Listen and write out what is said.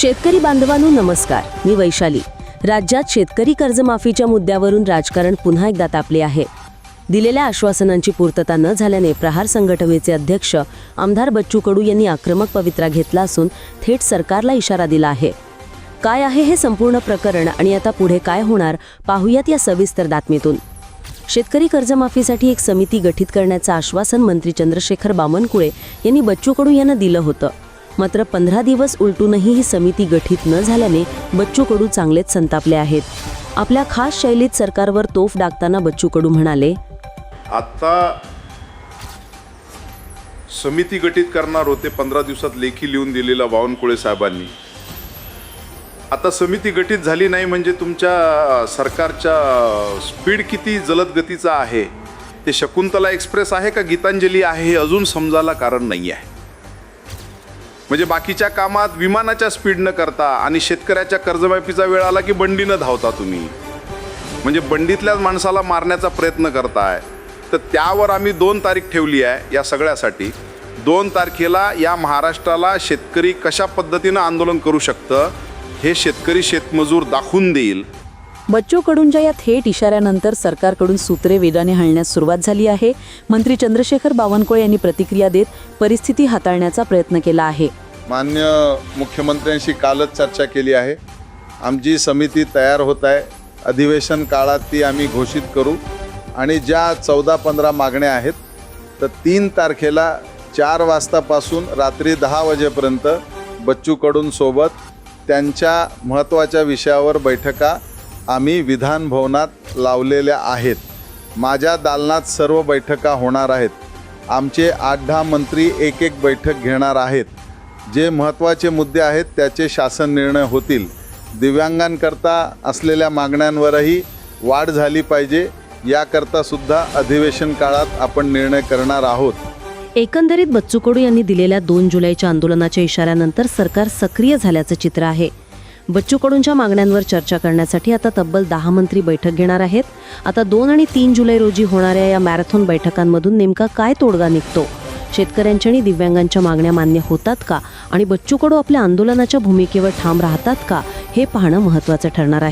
शेतकरी बांधवांनो नमस्कार. मी वैशाली. राज्यात शेतकरी कर्जमाफीच्या मुद्द्यावरून राजकारण पुन्हा एकदा तापले आहे. दिलेल्या आश्वासनांची पूर्तता न झाल्याने प्रहार संघटनेचे अध्यक्ष आमदार बच्चू कडू यांनी आक्रमक पवित्रा घेतला असून थेट सरकारला इशारा दिला आहे. काय आहे हे संपूर्ण प्रकरण आणि आता पुढे काय होणार पाहूयात या सविस्तर बातमीतून. शेतकरी कर्जमाफीसाठी एक समिती गठीत करण्याचं आश्वासन मंत्री चंद्रशेखर बामनकुळे यांनी बच्चू कडू यांना दिलं होतं. मात्र पंधरा दिवस उलटूनही ही समिती गठीत न झाल्याने बच्चू कडू चांगलेच संतापले आहेत. आपल्या खास शैलीत सरकारवर तोफ डागताना बच्चू कडू म्हणाले आत्ता समिती गठीत करणार होते पंधरा दिवसात लेखी लिहून दिलेला बावनकुळे साहेबांनी. आता समिती गठीत झाली नाही म्हणजे तुमच्या सरकारच्या स्पीड किती जलद गतीचा आहे? ते शकुंतला एक्सप्रेस आहे का? गीतांजली आहे हे अजून समजायला कारण नाही आहे. म्हणजे बाकीच्या कामात विमानाच्या स्पीड न करता आणि शेतकऱ्याच्या कर्जमाफीचा वेळ आला की बंडीनं धावता तुम्ही. म्हणजे बंडीतल्याच माणसाला मारण्याचा प्रयत्न करताय. तर त्यावर आम्ही दोन तारीख ठेवली आहे या सगळ्यासाठी. दोन तारखेला या महाराष्ट्राला शेतकरी कशा पद्धतीनं आंदोलन करू शकतं हे शेतकरी शेतमजूर दाखवून देईल. बच्चू कडूंच्या या थेट इशाऱ्यानंतर सरकारकडून सूत्रे वेगाने हलण्यास सुरुवात झाली आहे मंत्री चंद्रशेखर बावनकुळे यांनी प्रतिक्रिया देत परिस्थिती हाताळण्याचा प्रयत्न केला आहे. मान्य मुख्यमंत्र्यांशी कालच चर्चा केली आहे. आमची समिती तयार होत आहे. अधिवेशन काळात ती आम्ही घोषित करू. आणि ज्या चौदा पंधरा मागण्या आहेत तर तीन तारखेला चार वाजतापासून रात्री दहा वाजेपर्यंत बच्चूकडून सोबत त्यांच्या महत्त्वाच्या विषयावर बैठका आम्ही विधान भवनात लावलेल्या आहेत. माझ्या दालनात सर्व बैठका होणार आहेत. आमचे आठ दहा मंत्री एक एक बैठक घेणार आहेत. जे महत्त्वाचे मुद्दे आहेत त्याचे शासन निर्णय होतील. दिव्यांगांकरता असलेल्या मागण्यांवरही वाढ झाली पाहिजे. याकरता सुद्धा अधिवेशन काळात आपण निर्णय करणार आहोत. एकंदरीत बच्चू कडू यांनी दिलेल्या दोन जुलैच्या आंदोलनाच्या इशाऱ्यानंतर सरकार सक्रिय झाल्याचं चित्र आहे. बच्चू कडूंच्या मागण्यांवर चर्चा करण्यासाठी आता तब्बल दहा मंत्री बैठक घेणार आहेत. आता दोन आणि तीन जुलै रोजी होणाऱ्या या मॅरेथॉन बैठकांमधून नेमका काय तोडगा निघतो? शेतकऱ्यांच्या आणि दिव्यांगांच्या मागण्या मान्य होतात का? आणि बच्चू कडू आपल्या आंदोलनाच्या भूमिकेवर ठाम राहतात का? हे पाहणं महत्त्वाचं ठरणार आहे.